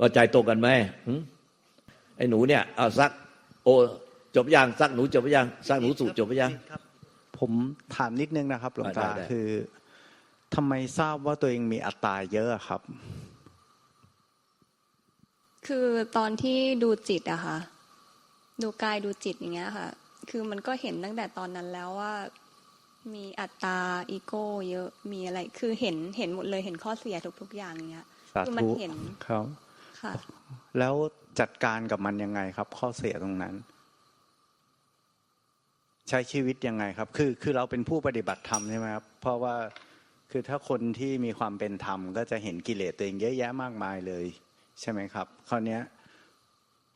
ก็ใจตรงกันไหมหึไอ้หนูเนี่ยเอาซัก โอจบยังซักหนูจบหรือยังซักหนูสูจบหรือยังครับผมถามนิดนึงนะครับหลวงตาได้ได้คือทำไมทราบว่าตัวเองมีอัตราเยอะครับ คือตอนที่ดูจิตอะค่ะ ดูกายดูจิตอย่างเงี้ยค่ะ คือมันก็เห็นตั้งแต่ตอนนั้นแล้วว่ามีอัตตาอีโก้เยอะมีอะไร คือเห็นเห็นหมดเลยเห็นข้อเสียทุกๆอย่างอย่างเงี้ยสาคือมันธุเห็นครับค่ะ แล้วจัดการกับมันยังไงครับ ข้อเสียตรงนั้น ใช้ชีวิตยังไงครับ คือคือเราเป็นผู้ปฏิบัติธรรมใช่ไหมครับ เพราะว่าคือถ้าคนที่มีความเป็นธรรม ก็จะเห็นกิเลสตัวเองเยอะแยะมากมายเลย ใช่ไหมครับคราวนี้ย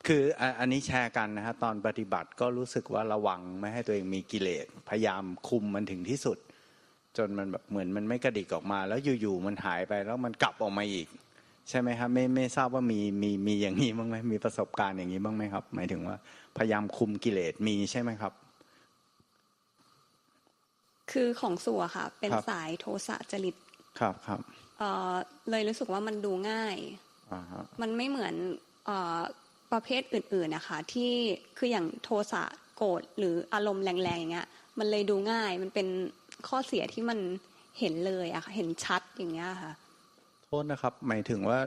คืออันนี้แชร์กันนะฮะตอนปฏิบัติก็รู้สึกว่าระวังไม่ให้ตัวเองมีกิเลสพยายามคุมมันถึงที่สุด จนมันแบบเหมือนมันไม่กระดิกออกมา แล้วอยู่ๆมันหายไปแล้วมันกลับออกมาอีก ใช่ไหมครับไม่ไม่ทราบว่ามีมีมีอย่างนี้บ้างไหมมีประสบการณ์อย่างนี้บ้างไหมครับ หมายถึงว่า พยายามคุมกิเลสมีใช่ไหมครับ คือของสัวค่ะ เป็นครับสายโทสะจริตครับครับเอ่อเลยรู้สึกว่ามันดูง่ายอ่าฮะมันไม่เหมือนเออประเภทอื่นๆนะคะ ที่คืออย่างโทสะโกรธหรืออารมณ์แรงๆอย่างเงี้ยมันเลยดูง่ายมันเป็นข้อเสียที่มันเห็นเลยอะค่ะเห็นชัดอย่างเงี้ยค่ะ โทษนะครับ หมายถึงว่า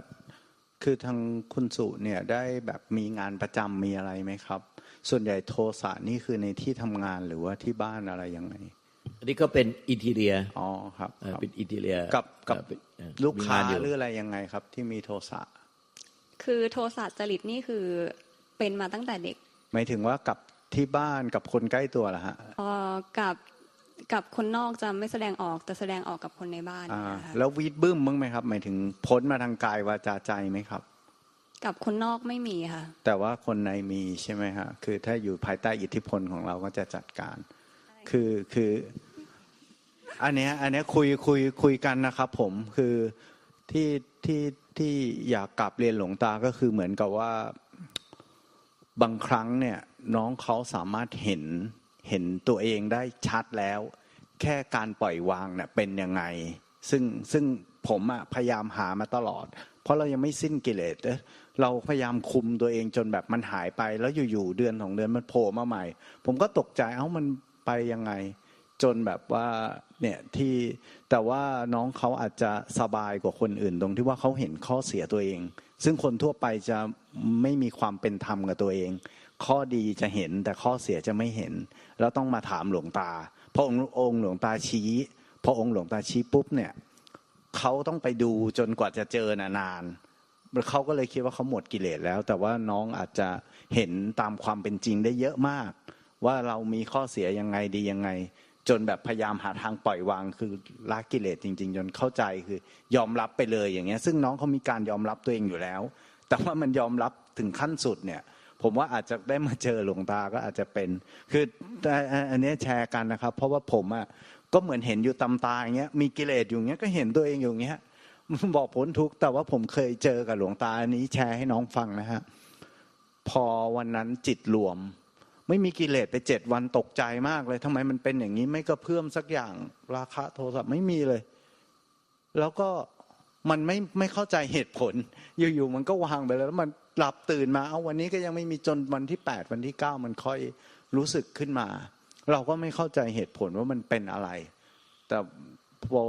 คือทางคุณสุเนี่ยได้แบบมีงานประจำมีอะไรไหมครับ ส่วนใหญ่โทสะนี่คือในที่ทำงานหรือว่าที่บ้านอะไรยังไง อันนี้ก็เป็นอินทีเรียอ๋อครับเอ่อครับเป็นอินทีเรียกับกับเอ่อเป็นเอ่อลูกค้ามีงนอยู่หรืออะไรยังไงครับ ที่มีโทสะคือโทสะจริตนี่คือเป็นมาตั้งแต่เด็ก หมายถึงว่ากับที่บ้านกับคนใกล้ตัวเหรอฮะเอ่อกับ กับคนนอกจะไม่แสดงออกแต่แสดงออกกับคนในบ้านอ่าเนี่ยค่ะแล้ววีดบึ้มบ้างไหมครับ หมายถึงพ้นมาทางกายวาจาใจไหมครับ กับคนนอกไม่มีค่ะ แต่ว่าคนในมีใช่ไหมฮะคือถ้าอยู่ภายใต้อิทธิพลของเราก็จะจัดการ คือคือ อันเนี้ยอันเนี้ยคุยคุยคุยกันนะครับ ผมคือที่ที่ที่อยากกลับเรียนหลวงตาก็คือเหมือนกับว่า บางครั้งเนี่ย น้องเขาสามารถเห็น เห็นตัวเองได้ชัดแล้ว แค่การปล่อยวางเนี่ยเป็นยังไง ซึ่งซึ่งผมอะพยายามหามาตลอด เพราะเรายังไม่สิ้นกิเลสเอ้ยเราพยายามคุมตัวเองจนแบบมันหายไป แล้วอยู่ๆเดือนของเดือนมันโผล่มาใหม่ ผมก็ตกใจเอ้ามันไปยังไง จนแบบว่าเนี่ยที่แต่ว่าน้องเขาอาจจะสบายกว่าคนอื่น ตรงที่ว่าเขาเห็นข้อเสียตัวเอง ซึ่งคนทั่วไปจะไม่มีความเป็นธรรมกับตัวเอง ข้อดีจะเห็นแต่ข้อเสียจะไม่เห็น แล้วต้องมาถามหลวงตาพระองค์องค์หลวงตาชี้พอองค์หลวงตาชี้ปุ๊บเนี่ยเขาต้องไปดูจนกว่าจะเจอนานานเขาก็เลยคิดว่าเขาหมดกิเลสแล้ว แต่ว่าน้องอาจจะเห็นตามความเป็นจริงได้เยอะมาก ว่าเรามีข้อเสียยังไงดียังไง จนแบบพยายามหาทางปล่อยวางคือละกิเลสจริง ๆ จนเข้าใจคือยอมรับไปเลยอย่างเงี้ย ซึ่งน้องเขามีการยอมรับตัวเองอยู่แล้ว แต่ว่ามันยอมรับถึงขั้นสุดเนี่ย ผมว่าอาจจะได้มาเจอหลวงตาก็อาจจะเป็น คือแต่อันนี้แชร์กันนะครับ เพราะว่าผมอะก็เหมือนเห็นอยู่ตำตาอย่างเงี้ยมีกิเลสอยู่างเงี้ยก็เห็นตัวเองอยู่างเงี้ยบอกพ้นทุกข์แต่ว่าผมเคยเจอกับหลวงตาอันนี้แชร์ให้น้องฟังนะฮะพอวันนั้นจิตรวม ไม่มีกิเลสไปเจ็ดวันตกใจมากเลยทำไมมันเป็นอย่างนี้ไม่กระเพื่อมสักอย่างราคาโทรศัพท์ไม่มีเลย แล้วก็มันไม่ไม่เข้าใจเหตุผล อยู่ๆมันก็วางไปแล้วแล้วมัน หลับตื่นมาเอาวันนี้ก็ยังไม่มีจนวันที่แปดวันที่เก้ามันค่อยรู้สึกขึ้นมา เราก็ไม่เข้าใจเหตุผลว่ามันเป็นอะไร แต่พอ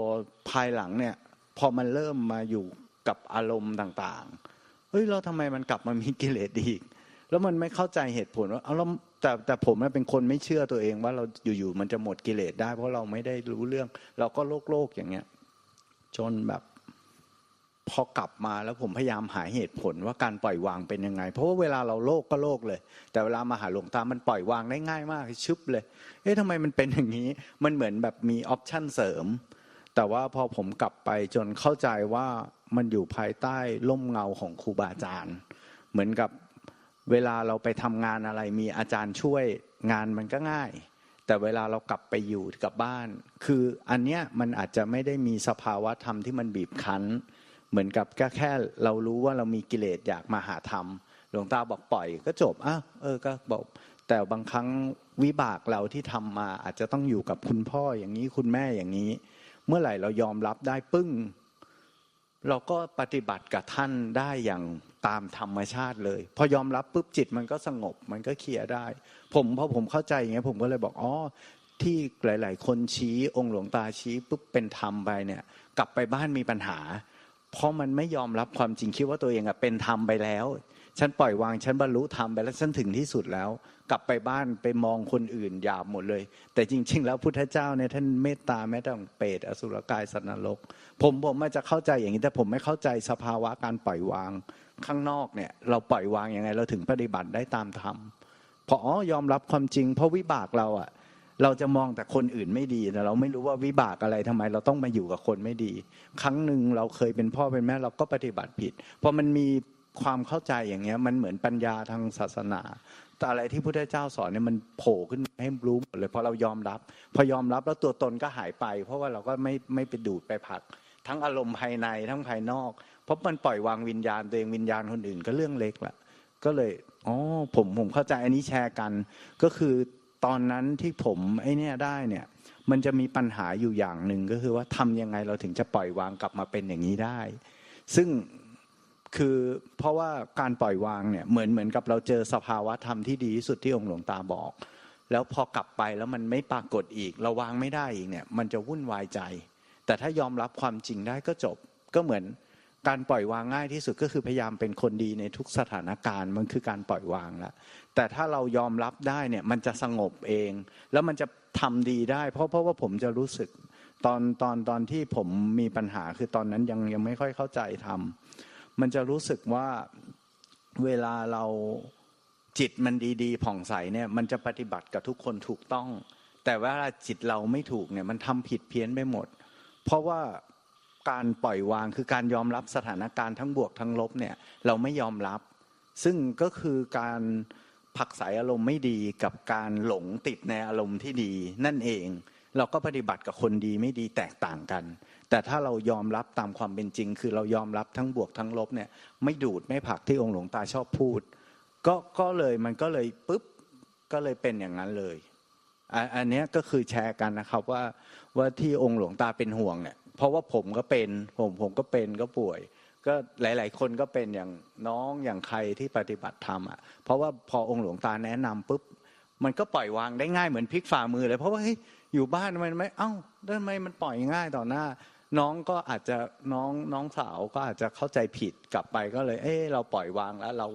ภายหลังเนี่ยพอมันเริ่มมาอยู่กับอารมณ์ต่างๆเฮ้ยเราทำไมมันกลับมามีกิเลสอีก แล้วมันไม่เข้าใจเหตุผลว่าเอาแล้วแต่แต่ผมเป็นคนไม่เชื่อตัวเองว่าเราอยู่ๆมันจะหมดกิเลสได้ เพราะเราไม่ได้รู้เรื่อง เราก็โลกโลกๆอย่างเงี้ย จนแบบ พอกลับมาแล้วผมพยายามหาเหตุผลว่าการปล่อยวางเป็นยังไง เพราะว่าเวลาเราโลกก็โลกเลย แต่เวลามาหาหลวงตามันปล่อยวางได้ง่ายมากชึบเลย เอ๊ะทำไมมันเป็นอย่างนี้ มันเหมือนแบบมีออปชั่นเสริม แต่ว่าพอผมกลับไปจนเข้าใจว่ามันอยู่ภายใต้ร่มเงาของครูบาอาจารย์ เหมือนกับเวลาเราไปทำงานอะไรมีอาจารย์ช่วยงานมันก็ง่าย แต่เวลาเรากลับไปอยู่กับบ้าน คืออันเนี้ยมันอาจจะไม่ได้มีสภาวะธรรมที่มันบีบคั้น เหมือนกับก็แค่เรารู้ว่าเรามีกิเลสอยากมาหาธรรมหลวงตาบอกปล่อยก็จบอ้าวเออก็บอกแต่บางครั้งวิบากเราที่ทำมาอาจจะต้องอยู่กับคุณพ่ออย่างนี้คุณแม่อย่างนี้ เมื่อไหร่เรายอมรับได้ปึ้ง เราก็ปฏิบัติกับท่านได้อย่างตามธรรมชาติเลย พอยอมรับปุ๊บจิตมันก็สงบมันก็เคลียร์ได้ ผมพอผมเข้าใจอย่างเงี้ยผมก็เลยบอกอ๋อที่หลาย ๆ คนชี้องค์หลวงตาชี้ปุ๊บเป็นธรรมไปเนี่ย กลับไปบ้านมีปัญหา เพราะมันไม่ยอมรับความจริงคิดว่าตัวเองอะเป็นธรรมไปแล้ว ฉันปล่อยวางฉันบรรลุธรรมไปแล้วฉันถึงที่สุดแล้ว กลับไปบ้านไปมองคนอื่นหยาบหมดเลย แต่จริง ๆ แล้วพุทธเจ้าเนี่ยท่านเมตตาแม้แต่เปรตอสุรกายสัตว์นรก ผมผมอาจจะเข้าใจอย่างนี้แต่ผมไม่เข้าใจสภาวะการปล่อยวางข้างนอกเนี่ย เราปล่อยวางยังไงเราถึงปฏิบัติได้ตามธรรมเพราะอ๋อยอมรับความจริง เพราะวิบากเราอะ เราจะมองแต่คนอื่นไม่ดีแต่เราไม่รู้ว่าวิบากอะไรทำไม เราต้องมาอยู่กับคนไม่ดี ครั้งหนึ่งเราเคยเป็นพ่อเป็นแม่เราก็ปฏิบัติผิดพอมันมีความเข้าใจอย่างเงี้ยมันเหมือนปัญญาทางศาสนา แต่อะไรที่พระพุทธเจ้าสอนเนี่ยมันโผล่ขึ้นให้รู้หมดเลยเพราะเรายอมรับ พอยอมรับแล้วตัวตนก็หายไป เพราะว่าเราก็ไม่ไม่ไปดูดไปผลัก ทั้งอารมณ์ภายในทั้งภายนอก เพราะมันปล่อยวางวิญญาณตัวเองวิญญาณคนอื่นก็เรื่องเล็กละก็เลยอ๋อผมผมเข้าใจอันนี้แชร์กัน ก็คือ ตอนนั้นที่ผมไอ้เนี่ยได้เนี่ย มันจะมีปัญหาอยู่อย่างหนึ่งก็คือว่าทำยังไงเราถึงจะปล่อยวางกลับมาเป็นอย่างนี้ได้ ซึ่งคือเพราะว่าการปล่อยวางเนี่ยเหมือนเหมือนกับเราเจอสภาวะธรรมที่ดีที่สุดที่องค์หลวงตาบอก แล้วพอกลับไปแล้วมันไม่ปรากฏอีก เราวางไม่ได้อีกเนี่ย มันจะวุ่นวายใจ แต่ถ้ายอมรับความจริงได้ก็จบก็เหมือน การปล่อยวางง่ายที่สุดก็คือพยายามเป็นคนดีในทุกสถานการณ์มันคือการปล่อยวางแล้วแต่ถ้าเรายอมรับได้เนี่ยมันจะสงบเอง แล้วมันจะทำดีได้ เพราะเพราะว่าผมจะรู้สึกตอนตอนตอนที่ผมมีปัญหาคือตอนนั้นยังยังไม่ค่อยเข้าใจทำมันจะรู้สึกว่าเวลาเราจิตมันดีๆผ่องใสเนี่ยมันจะปฏิบัติกับทุกคนถูกต้อง แต่ว่าจิตเราไม่ถูกเนี่ยมันทำผิดเพี้ยนไปหมด เพราะว่า การปล่อยวางคือการยอมรับสถานการณ์ทั้งบวกทั้งลบเนี่ยเราไม่ยอมรับ ซึ่งก็คือการผักสายอารมณ์ไม่ดีกับการหลงติดในอารมณ์ที่ดีนั่นเอง เราก็ปฏิบัติกับคนดีไม่ดีแตกต่างกัน แต่ถ้าเรายอมรับตามความเป็นจริง คือเรายอมรับทั้งบวกทั้งลบเนี่ยไม่ดูดไม่ผักที่องค์หลวงตาชอบพูด ก็ก็เลยมันก็เลยปุ๊บก็เลยเป็นอย่างนั้นเลยอันนี้ก็คือแชร์กันนะครับว่าว่าที่องค์หลวงตาเป็นห่วงเนี่ย เพราะว่าผมก็เป็น ผมผมก็เป็นก็ป่วย ก็หลาย ๆ คนก็เป็นอย่างน้องอย่างใครที่ปฏิบัติธรรมอะเพราะว่าพอองค์หลวงตาแนะนำปุ๊บมันก็ปล่อยวางได้ง่ายเหมือนพลิกฝ่ามือเลย เพราะว่าเฮ้ยอยู่บ้านมันไม่เอ้าทำไมมันปล่อยง่ายต่อหน้า น้องก็อาจจะน้องน้องสาวก็อาจจะเข้าใจผิดกลับไปก็เลย เอ้เราปล่อยวางแล้วเรา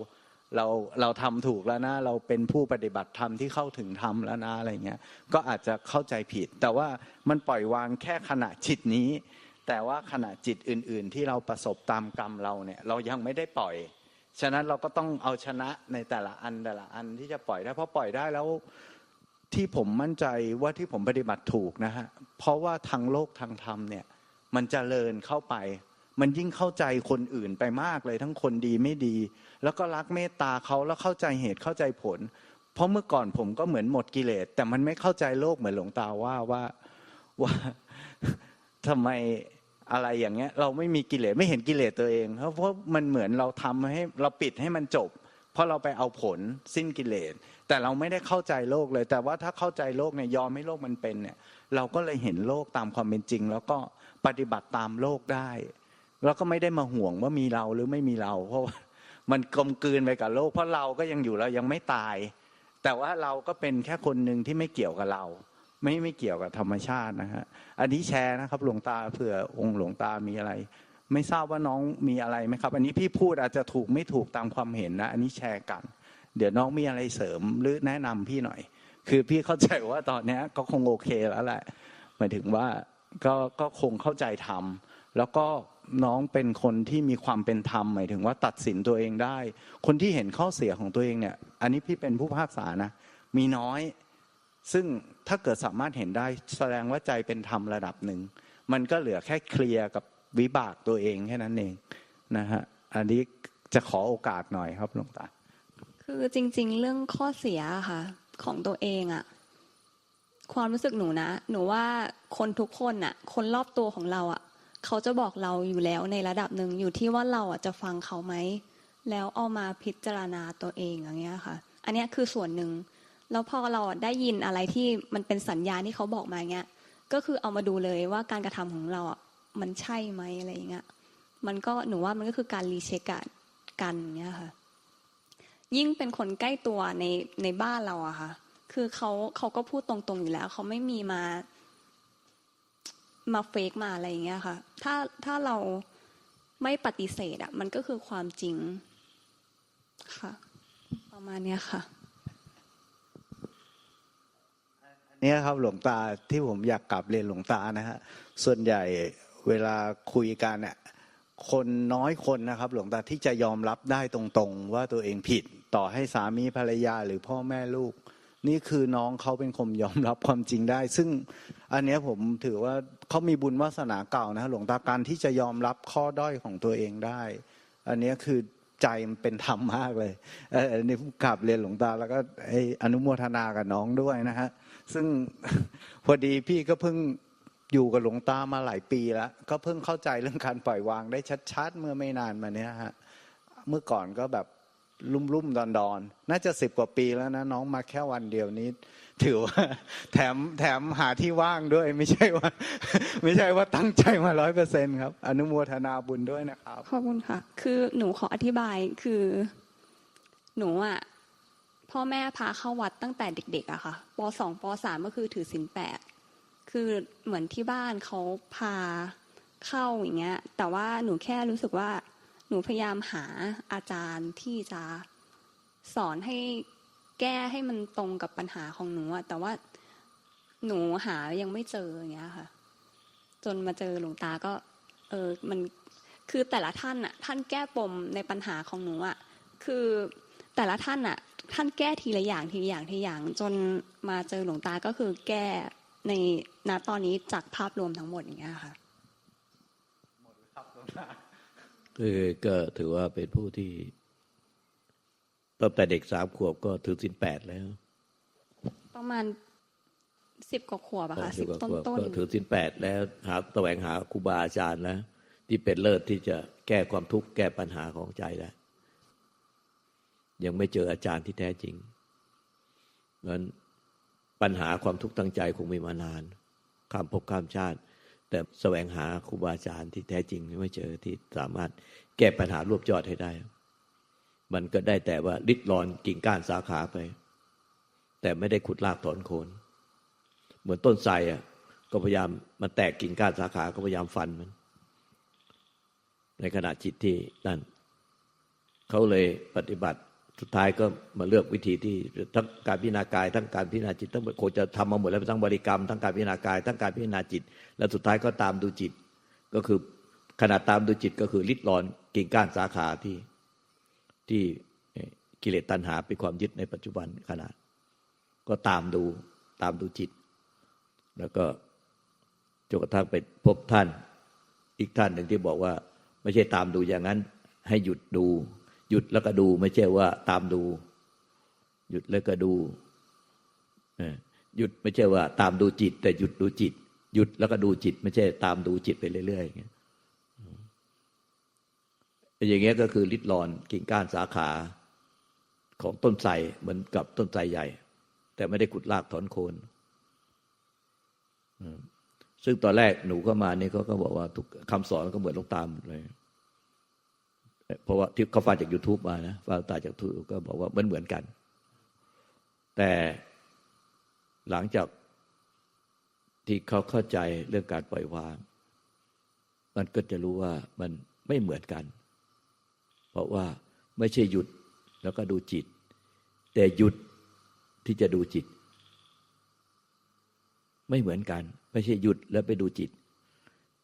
เราเราทำถูกแล้วนะ เราเป็นผู้ปฏิบัติธรรมที่เข้าถึงธรรมแล้วนะอะไรเงี้ยก็อาจจะเข้าใจผิด แต่ว่ามันปล่อยวางแค่ขณะจิตนี้ แต่ว่าขณะจิตอื่น ๆ ที่เราประสบตามกรรมเราเนี่ย เรายังไม่ได้ปล่อย ฉะนั้นเราก็ต้องเอาชนะในแต่ละอันแต่ละอันที่จะปล่อยได้เพราะปล่อยได้แล้วที่ผมมั่นใจว่าที่ผมปฏิบัติถูกนะฮะเพราะว่าทางโลกทางธรรมเนี่ย มันจเจริญเข้าไป มันยิ่งเข้าใจคนอื่นไปมากเลยทั้งคนดีไม่ดี แล้วก็รักเมตตาเขาแล้วเข้าใจเหตุเข้าใจผล เพราะเมื่อก่อนผมก็เหมือนหมดกิเลสแต่มันไม่เข้าใจโลกเหมือนหลวงตาว่าว่าว่าทำไมอะไรอย่างเงี้ย เราไม่มีกิเลสไม่เห็นกิเลสตัวเอง เพราะเพราะมันเหมือนเราทำให้เราปิดให้มันจบ เพราะเราไปเอาผลสิ้นกิเลสแต่เราไม่ได้เข้าใจโลกเลย แต่ว่าถ้าเข้าใจโลกเนี่ยยอมให้โลกมันเป็นเนี่ย เราก็เลยเห็นโลกตามความเป็นจริง แล้วก็ปฏิบัติตามโลกได้ แล้วก็ไม่ได้มาห่วงว่ามีเราหรือไม่มีเรา เพราะว่ามันกลมกลืนไปกับโลก เพราะเราก็ยังอยู่เรายังไม่ตาย แต่ว่าเราก็เป็นแค่คนหนึ่งที่ไม่เกี่ยวกับเรา ไม่ไม่เกี่ยวกับธรรมชาตินะฮะอันนี้แชร์นะครับหลวงตาเผื่อองค์หลวงตามีอะไร ไม่ทราบว่าน้องมีอะไรไหมครับ อันนี้พี่พูดอาจจะถูกไม่ถูกตามความเห็นนะอันนี้แชร์กัน เดี๋ยวน้องมีอะไรเสริมหรือแนะนำพี่หน่อย คือพี่เข้าใจว่าตอนนี้ก็คงโอเคแล้วแหละหมายถึงว่าก็ก็คงเข้าใจทำ แล้วก็น้องเป็นคนที่มีความเป็นธรรมหมายถึงว่าตัดสินตัวเองได้ คนที่เห็นข้อเสียของตัวเองเนี่ย อันนี้พี่เป็นผู้ภาคษานะมีน้อย ซึ่งถ้าเกิดสามารถเห็นได้แสดงว่าใจเป็นธรรมระดับหนึ่ง มันก็เหลือแค่เคลียร์กับวิบากตัวเองแค่นั้นเองนะฮะอันนี้จะขอโอกาสหน่อยครับหลวงตาคือจริง ๆ เรื่องข้อเสียค่ะ ของตัวเองอะความรู้สึกหนูนะ หนูว่าคนทุกคนอะคนรอบตัวของเราอะ เขาจะบอกเราอยู่แล้วในระดับหนึ่งอยู่ที่ว่าเราอะจะฟังเขาไหมแล้วเอามาพิจารณาตัวเองอย่างเงี้ยค่ะ อันนี้คือส่วนหนึ่งแล้วพอเราได้ยินอะไรที่มันเป็นสัญญาณที่เขาบอกมาเงี้ยก็คือเอามาดูเลยว่าการกระทำของเราอะมันใช่ไหมอะไรอย่างเงี้ยมันก็หนูว่ามันก็คือการรีเช็คกันเนี้ยค่ะ ยิ่งเป็นคนใกล้ตัวในในบ้านเราอะค่ะ คือเขาเขาก็พูดตรงๆอยู่แล้วเขาไม่มีมา มาเฟกมาอะไรอย่างเงี้ยค่ะ ถ้าถ้าเราไม่ปฏิเสธอะมันก็คือความจริงค่ะ ประมาณเนี้ยค่ะเนี่ยครับหลวงตาที่ผมอยากกลับเรียนหลวงตานะฮะส่วนใหญ่เวลาคุยกันเนี่ยคนน้อยคนนะครับ หลวงตาที่จะยอมรับได้ตรงๆ ว่าตัวเองผิดต่อให้สามีภรรยาหรือพ่อแม่ลูก นี่คือน้องเขาเป็นคนยอมรับความจริงได้ ซึ่งอันนี้ผมถือว่าเขามีบุญวาสนาเก่านะหลวงตาการที่จะยอมรับข้อด้อยของตัวเองได้ อันนี้คือใจมันเป็นธรรมมากเลยเออันนี้กลับเรียนหลวงตาแล้วก็อนุโมทนากับน้องด้วยนะฮะซึ่งพอดีพี่ก็เพิ่งอยู่กับหลวงตามาหลายปีแล้ว ก็เพิ่งเข้าใจเรื่องการปล่อยวางได้ชัด ๆ เมื่อไม่นานมาเนี้ยฮะเมื่อก่อนก็แบบ ลุ่มลุ่มๆดอนดอนๆน่าจะสิบกว่าปีแล้วนะ น้องมาแค่วันเดียวนี้ ถือว่า แถมแถมหาที่ว่างด้วย ไม่ใช่ว่า ไม่ใช่ว่าตั้งใจมาร้อยเปอร์เซ็นครับ อนุโมทนาบุญด้วยนะครับ ขอบคุณค่ะ คือหนูขออธิบายคือ หนูอะพ่อแม่พาเข้าวัดตั้งแต่เด็กๆอะค่ะปสองปสามก็คือถือศีลแปดคือเหมือนที่บ้านเขาพาเข้าอย่างเงี้ย แต่ว่าหนูแค่รู้สึกว่า หนูพยายามหาอาจารย์ที่จะสอนให้แก้ให้มันตรงกับปัญหาของหนูอะแต่ว่าหนูหายังไม่เจออย่างเงี้ยค่ะ จนมาเจอหลวงตาก็ เออมันคือแต่ละท่านอะท่านแก้ปมในปัญหาของหนูอะคือแต่ละท่านอะท่านแก้ทีละอย่างทีละอย่างทีละอย่าง จนมาเจอหลวงตาก็คือแก้ในณตอนนี้จากภาพรวมทั้งหมดอย่างเงี้ยค่ะ คือก็ถือว่าเป็นผู้ที่ตั้งแต่เด็กสามขวบก็ถือศีลแปดแล้ว ประมาณสิบกว่าขวบอะค่ะสิสิบบกว่าต้นขวบต้นก็ถือศีลแปดแล้ว หาแสวงหาครูบาอาจารย์แล้วที่เป็นเลิศที่จะแก้ความทุกข์แก้ปัญหาของใจได้ยังไม่เจออาจารย์ที่แท้จริงเพราะฉะนั้นปัญหาความทุกข์ทางใจคงมีมานานข้ามภพข้ามชาติ แต่แสวงหาครูบาอาจารย์ที่แท้จริงไม่เจอที่สามารถแก้ปัญหารวบยอดให้ได้ มันก็ได้แต่ว่าริดรอนกิ่งก้านสาขาไป แต่ไม่ได้ขุดรากถอนโคน เหมือนต้นไทรอะ ก็พยายามมันแตกกิ่งก้านสาขาก็พยายามฟันมัน ในขณะจิตที่นั่นเขาเลยปฏิบัติ สุดท้ายก็มาเลือกวิธีที่ทั้งการพิจารณากาย ทั้งการพิจารณาจิตทั้งโคจะทำมาหมดแล้วทั้งบริกรรมทั้งการพิจารณากาย ทั้งการพิจารณาจิต และสุดท้ายก็ตามดูจิต ก็คือขณะตามดูจิตก็คือริดรอนกิ่งก้านสาขาที่ที่กิเลสตัณหาเป็นความยึดในปัจจุบันขณะก็ตามดูตามดูจิต แล้วก็จนกระทั่งไปพบท่านอีกท่านหนึ่งที่บอกว่า ไม่ใช่ตามดูอย่างนั้นให้หยุดดู หยุดแล้วก็ดูไม่ใช่ว่า ตามดู หยุดแล้วก็ดูหยุดไม่ใช่ว่า ตามดูจิต แต่หยุดดูจิต หยุดแล้วก็ดูจิต ไม่ใช่ ตามดูจิตไปเรื่อยๆอย่างเงี้ยอย่างเงี้ยก็คือลิดรอนกิ่งก้านสาขาของต้นไทรเหมือนกับต้นไทรใหญ่ แต่ไม่ได้ขุดรากถอนโคนซึ่งตอนแรกหนูก็มานี่เขาก็บอกว่าทุกคำสอนก็เหมือนลงตามหมดเลย เพราะว่าที่เขาฟังจาก youtube มานะฟังตาจากทูก็บอกว่ามันเหมือนกัน แต่หลังจากที่เขาเข้าใจเรื่องการปล่อยวาง มันก็จะรู้ว่ามันไม่เหมือนกัน เพราะว่าไม่ใช่หยุดแล้วก็ดูจิต แต่หยุดที่จะดูจิต ไม่เหมือนกัน ไม่ใช่หยุดแล้วไปดูจิต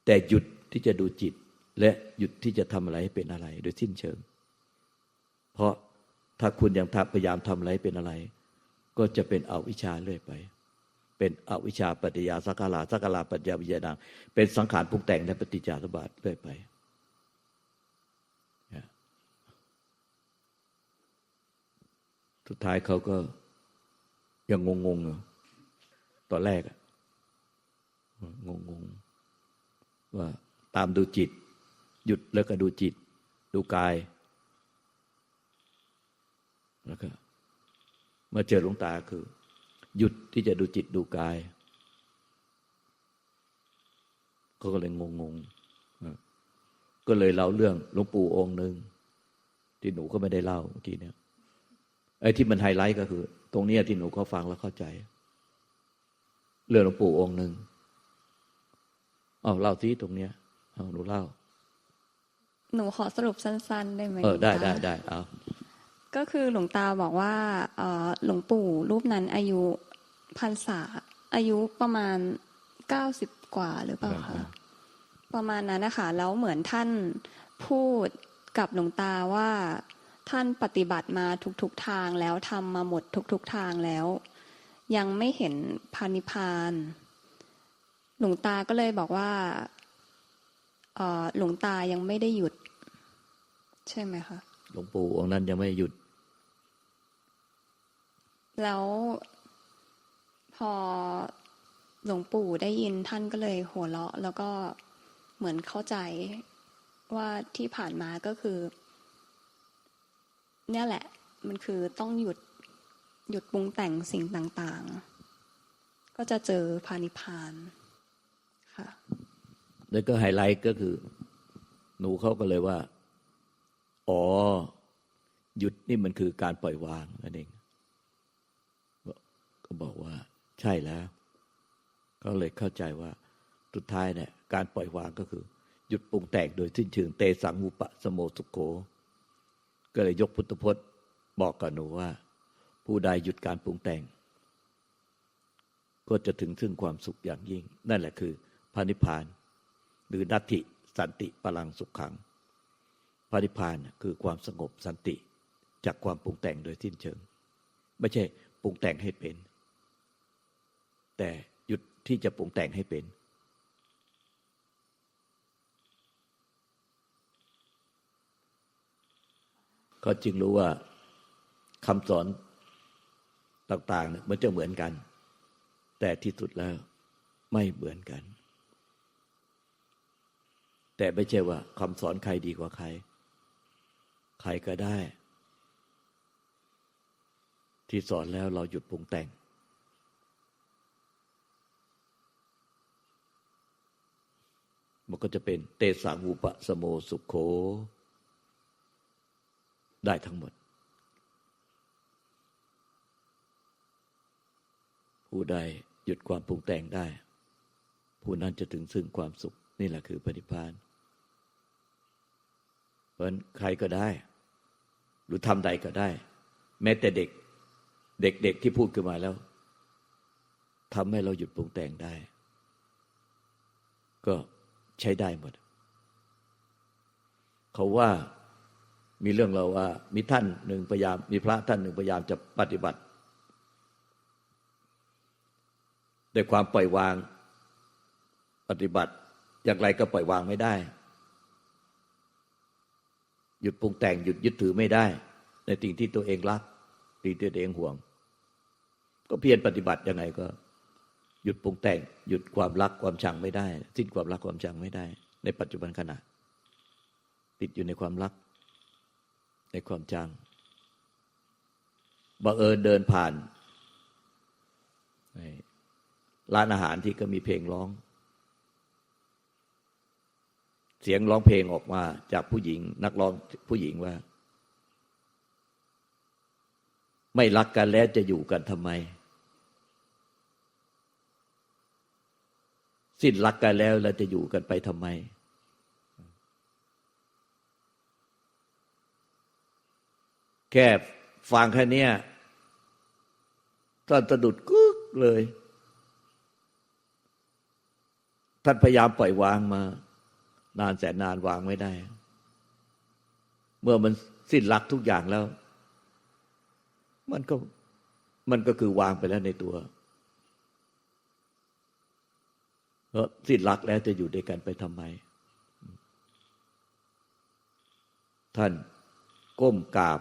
แต่หยุดที่จะดูจิต และหยุดที่จะทำอะไรให้เป็นอะไร โดยสิ้นเชิง เพราะถ้าคุณยังพยายามทำอะไรให้เป็นอะไร ก็จะเป็นอวิชชาเรื่อยไป เป็นอวิชชาปฏิยาสักการาสักการาปัญญาวิญญาณเป็นสังขารปรุงแต่งในปฏิจจสมบัติเรื่อยไปสุดท้ายเขาก็ยังงงๆอยู่ตอนแรกอะงงๆว่าตามดูจิต หยุดแล้วก็ดูจิต ดูกาย แล้วก็มาเจอหลวงตาคือ หยุดที่จะดูจิตดูกายเขาก็เลยงงๆก็เลยเล่าเรื่องหลวงปู่องค์หนึ่งที่หนูก็ไม่ได้เล่าเมื่อกี้เนี่ยไอ้ที่มันไฮไลท์ก็คือ ตรงนี้ที่หนูก็ฟังแล้วเข้าใจ เรื่องหลวงปู่องค์หนึ่งเอาเล่าที่ตรงเนี้ยเอาหนูเล่า หนูขอสรุปสั้น ๆ ได้ไหมเออได้หลวงตาได้ได้เอาก็คือหลวงตาบอกว่าเอ่อหลวงปู่รูปนั้นอายุพรรษาอายุประมาณเก้าสิบกว่าหรือเปล่าคะประมาณนั้นนะคะแล้วเหมือนท่านพูดกับหลวงตาว่าท่านปฏิบัติมาทุกๆทางแล้วทำมาหมดทุกๆทางแล้ว ยังไม่เห็นพานิพพาน หลวงตาก็เลยบอกว่าเอ่อหลวงตายังไม่ได้หยุด ใช่ไหมคะหลวงปู่องค์นั้นยังไม่หยุด แล้วพอหลวงปู่ได้ยินท่านก็เลยหัวเราะ แล้วก็เหมือนเข้าใจว่าที่ผ่านมาก็คือ เนี่ยแหละ มันคือต้องหยุดหยุดปรุงแต่งสิ่งต่างๆ ก็จะเจอพานิพพานค่ะ แล้วก็ไฮไลท์ก็คือ หนูเขาก็เลยว่า อ๋อ หยุดนี่มันคือการปล่อยวางนั่นเอง ก็บอกว่า ใช่แล้ว ก็เลยเข้าใจว่าสุดท้ายเนี่ยการปล่อยวางก็คือ หยุดปรุงแต่งโดยสิ้นเชิงเตสังวุปะสโมสุโข ก็เลยยกพุทธพจน์บอกกับหนูว่า ผู้ใดหยุดการปรุงแต่ง ก็จะถึงซึ่งความสุขอย่างยิ่ง นั่นแหละคือพระนิพพาน หรือนัตถิสันติพลังสุขขัง ระนิพพานคือความสงบสันติจากความปรุงแต่งโดยสิ้นเชิง ไม่ใช่ปรุงแต่งให้เป็น แต่หยุดที่จะปรุงแต่งให้เป็น ก็จึงรู้ว่าคำสอนต่างๆมันจะเหมือนกัน แต่ที่สุดแล้วไม่เหมือนกัน แต่ไม่ใช่ว่าคำสอนใครดีกว่าใคร ใครก็ได้ ที่สอนแล้วเราหยุดปรุงแต่ง มันก็จะเป็นเตสาวูปะสโมสุขโข ได้ทั้งหมด ผู้ใดหยุดความปรุงแต่งได้ ผู้นั้นจะถึงซึ่งความสุข นี่แหละคือปฏิพานเพราะใครก็ได้ หรือทำใดก็ได้ แม้แต่เด็ก เด็กๆที่พูดขึ้นมาแล้วทำให้เราหยุดปรุงแต่งได้ ก็ใช้ได้หมด เขาว่ามีเรื่องเราว่า มีท่านหนึ่งพยายาม มีพระท่านหนึ่งพยายามจะปฏิบัติด้วยความปล่อยวาง ปฏิบัติอย่างไรก็ปล่อยวางไม่ได้ หยุดปรุงแต่งหยุดยึดถือไม่ได้ ในสิ่งที่ตัวเองรักสิ่งที่ตัวเองห่วง ก็เพียรปฏิบัติยังไงก็หยุดปรุงแต่งหยุดความรักความชังไม่ได้ สิ้นความรักความชังไม่ได้ ในปัจจุบันขณะ ติดอยู่ในความรัก ในความชังบังเอิญเดินผ่านร้านอาหารที่ก็มีเพลงร้อง เสียงร้องเพลงออกมาจากผู้หญิง นักร้องผู้หญิงว่า ไม่รักกันแล้วจะอยู่กันทำไม สิ้นรักกันแล้วแล้วจะอยู่กันไปทำไม แค่ฟังแค่นี้ท่านสะดุดกึกเลย ท่านพยายามปล่อยวางมา นานแสนนานวางไม่ได้ เมื่อมันสิ้นรักทุกอย่างแล้ว มันก็มันก็คือวางไปแล้วในตัวเพราะสิ้นรักแล้วจะอยู่ด้วยกันไปทำไม ท่านก้มกราบ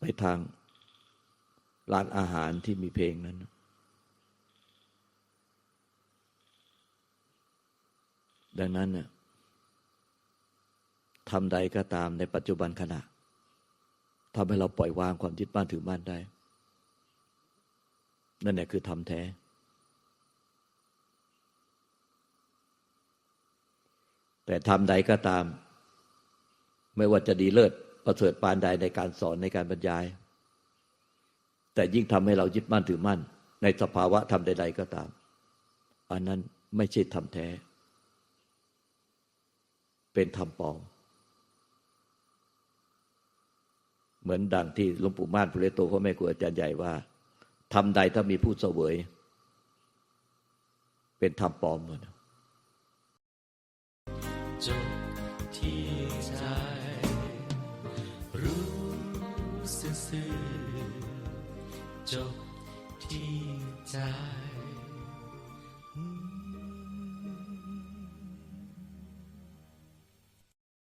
ไปทางร้านอาหารที่มีเพลงนั้น ดังนั้นน่ะทำใดก็ตามในปัจจุบันขณะทำให้เราปล่อยวางความยึดบ้านถือบ้านได้ นั่นแหละคือทำแท้ แต่ทำใดก็ตาม ไม่ว่าจะดีเลิศประเสริฐปานใดในการสอนในการบรรยาย แต่ยิ่งทำให้เรายึดมั่นถือมั่น ในสภาวะทำใด ๆ ก็ตาม อันนั้นไม่ใช่ธรรมแท้ เป็นธรรมปลอม เหมือนดังที่หลวงปู่ม่านพุเรโตพ่อแม่ครูอาจารย์ใหญ่ว่าทำใดถ้ามีผู้เสวย เป็นธรรมปลอมหมดจบที่ใจรู้ซื่อจบที่ใจ